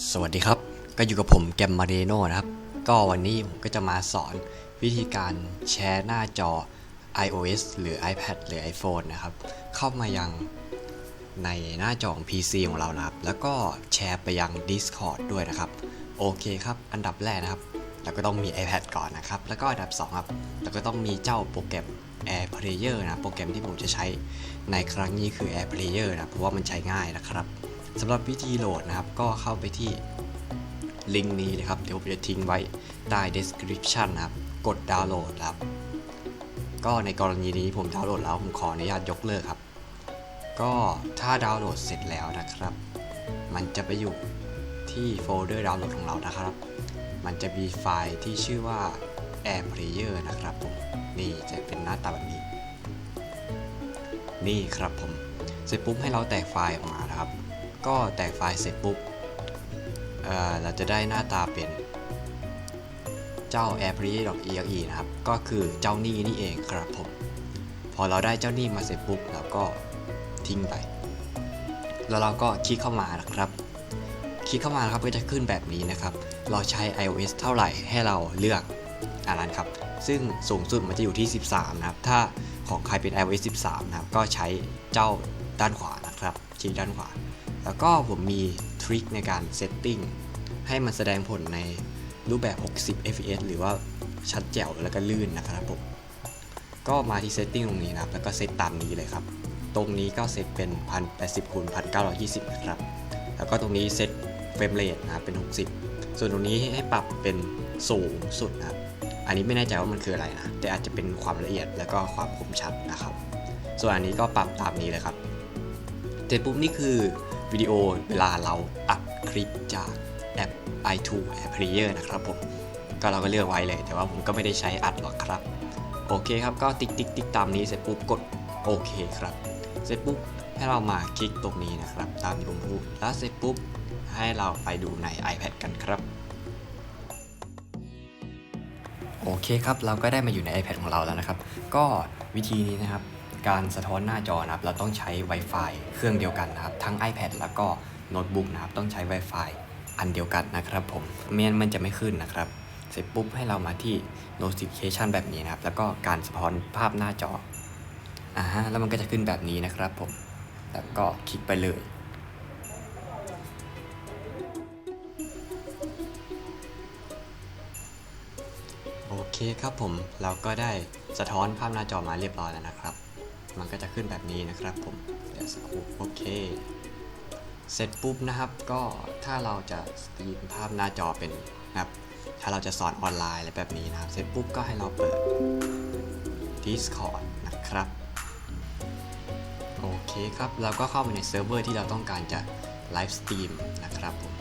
สวัสดีครับ ก็อยู่กับผมแกมมาเรโนนะครับ ก็วันนี้ผมก็จะมาสอนวิธีการแชร์หน้าจอ iOS หรือ iPad หรือ iPhone นะครับ เข้ามายังในหน้าจอของ PC ของเรานะครับ แล้วก็แชร์ไปยัง Discord ด้วยนะครับ โอเคครับ อันดับแรกนะครับ เราก็ต้องมี iPad ก่อนนะครับ แล้วก็อันดับ 2 ครับ เราก็ต้องมีเจ้าโปรแกรม Air Player นะ โปรแกรมที่ผมจะใช้ในครั้งนี้คือ Air Player นะ เพราะว่ามันใช้ง่ายนะครับ สำหรับวิธีโหลดนะครับ ก็เข้าไปที่ลิงก์นี้เลยครับ เดี๋ยวผมจะทิ้งไว้ใต้ description นะครับ กดดาวน์โหลดครับ ก็ในกรณีนี้ผมดาวน์โหลดแล้ว ผมขออนุญาตยกเลิกครับ ก็ถ้าดาวน์โหลดเสร็จแล้วนะครับ มันจะไปอยู่ที่โฟลเดอร์ดาวน์โหลดของเรานะครับ มันจะมีไฟล์ที่ชื่อว่า Air Player นะครับผม นี่จะเป็นหน้าตาแบบนี้ นี่ครับผม เสร็จปุ๊บให้เราแตกไฟล์ออกมานะครับ ก็แตกไฟล์เสร็จปุ๊บเอ่อเราจะได้หน้าตาเป็นเจ้า airplay.exe นะครับ ก็คือเจ้าหนี้นี่เองครับผม พอเราได้เจ้าหนี้มาเสร็จปุ๊บเราก็ทิ้งไป แล้วเราก็คลิกเข้ามานะครับ คลิกเข้ามานะครับก็จะขึ้นแบบนี้นะครับ เราใช้ iOS เท่าไหร่ให้เราเลือกอันนั้นครับ ซึ่งสูงสุดมันจะอยู่ที่ 13 นะครับ ถ้าของใครเป็น iOS 13 นะครับ ก็ใช้เจ้าด้านขวานะครับคลิกด้านขวา แล้วก็ผมมีทริคในการเซตติ้งให้มันแสดงผลในรูปแบบ 60 fps หรือว่าชัดแจ๋วแล้วก็ลื่นนะครับผม ก็มาที่เซตติ้งตรงนี้นะครับ แล้วก็เซตตามนี้เลยครับ ตรงนี้ก็เซตเป็น 1080คูณ1920 นะครับ แล้วก็ตรงนี้เซตเฟรมเรทนะครับเป็น 60 ส่วนตรงนี้ให้ปรับเป็นสูงสุดนะครับ อันนี้ไม่แน่ใจว่ามันคืออะไรนะ แต่อาจจะเป็นความละเอียดแล้วก็ความคมชัดนะครับ ส่วนอันนี้ก็ปรับตามนี้เลยครับ เสร็จปุ๊บนี่คือ วิดีโอเวลาเราอัดคลิปจากแอป i2 Air Player นะครับผม ก็เราก็เลือกไว้เลย แต่ว่าผมก็ไม่ได้ใช้อัดหรอกครับ โอเคครับ ก็ติ๊กติ๊กติ๊กตามนี้เสร็จปุ๊บกดโอเคครับ เสร็จปุ๊บให้เรามาคลิกตรงนี้นะครับ ตามที่ผมพูดแล้วเสร็จปุ๊บให้เราไปดูใน iPad กันครับโอเคครับ เราก็ได้มาอยู่ใน iPad ของเราแล้วนะครับ ก็วิธีนี้นะครับ การสะท้อนหน้าจอนะครับ เราต้องใช้ Wi-Fi เครื่องเดียวกันนะครับ ทั้ง iPad แล้วก็โน้ตบุ๊กนะครับ ต้องใช้ Wi-Fi อันเดียวกันนะครับผมไม่งั้นมันจะไม่ขึ้นนะครับ เสร็จปุ๊บให้เรามาที่ notification แบบนี้นะครับ แล้วก็การสะท้อนภาพหน้าจออ่าฮะแล้วมันก็จะขึ้นแบบนี้นะครับผม แล้วก็คลิกไปเลยโอเคครับผมเราก็ได้สะท้อนภาพหน้าจอมาเรียบร้อยแล้วนะครับ มันก็จะขึ้นแบบนี้นะครับผม เดี๋ยวสักครู่โอเค เสร็จปุ๊บนะครับ ก็ถ้าเราจะสตรีมภาพหน้าจอเป็นนะครับ ถ้าเราจะสอนออนไลน์อะไรแบบนี้นะครับ เสร็จปุ๊บก็ให้เราเปิด Discord นะครับ โอเคครับ เราก็เข้าไปในเซิร์ฟเวอร์ที่เราต้องการจะไลฟ์สตรีมนะครับผม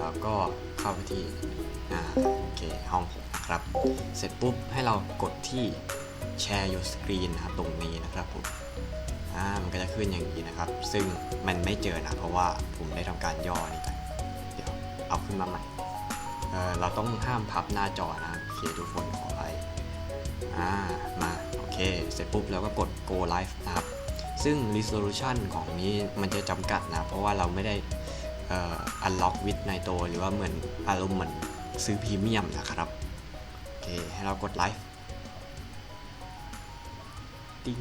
แล้วก็เข้าไปที่อ่าโอเคห้องผมนะครับ เสร็จปุ๊บให้เรากดที่ แชร์ your screen นะครับตรงนี้นะครับผมอ่ามันก็จะขึ้นอย่างนี้นะครับ ซึ่งมันไม่เจอนะเพราะว่าผมได้ทำการย่อนี่ไปเดี๋ยวเอาขึ้นมาใหม่เออเราต้องห้ามพับหน้าจอนะโอเคทุกคนขอไปอ่ามาโอเค เสร็จปุ๊บเราก็กด go live นะครับ ซึ่ง resolution ของนี้มันจะจำกัดนะ เพราะว่าเราไม่ได้อ่อ unlock with ในตัวหรือว่าเหมือนอารมณ์เหมือนซื้อพรีเมียมนะครับ โอเค ให้เรากดไลฟ์ ติง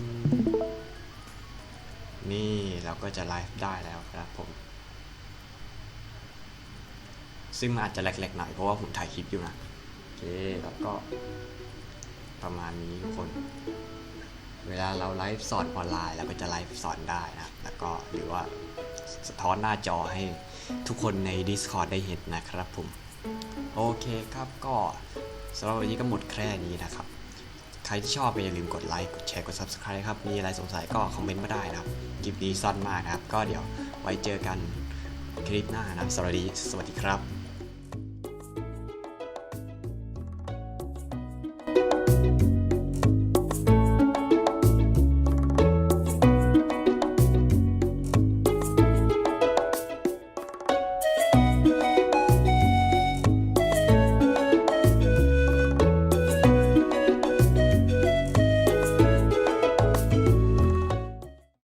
นี่เราก็จะไลฟ์ได้แล้วครับผม ซึ่งมันอาจจะแหลกๆหน่อยเพราะว่าผมถ่ายคลิปอยู่นะโอเคแล้วก็ ประมาณนี้ทุกคน เวลาเราไลฟ์สอนออนไลน์เราก็จะไลฟ์สอนได้นะแล้วก็หรือว่าสะท้อนหน้าจอให้ทุกคนใน Discord ได้เห็นนะครับผม โอเคครับก็สำหรับวันนี้ก็หมดแค่นี้นะครับ ใครที่ชอบอย่าลืมกดไลค์ กดแชร์ กด Subscribe ครับ มีอะไรสงสัยก็คอมเมนต์มาได้นะครับคลิปนี้สั้นมากนะครับ ก็เดี๋ยวไว้เจอกันคลิปหน้านะครับสวัสดี สวัสดีครับ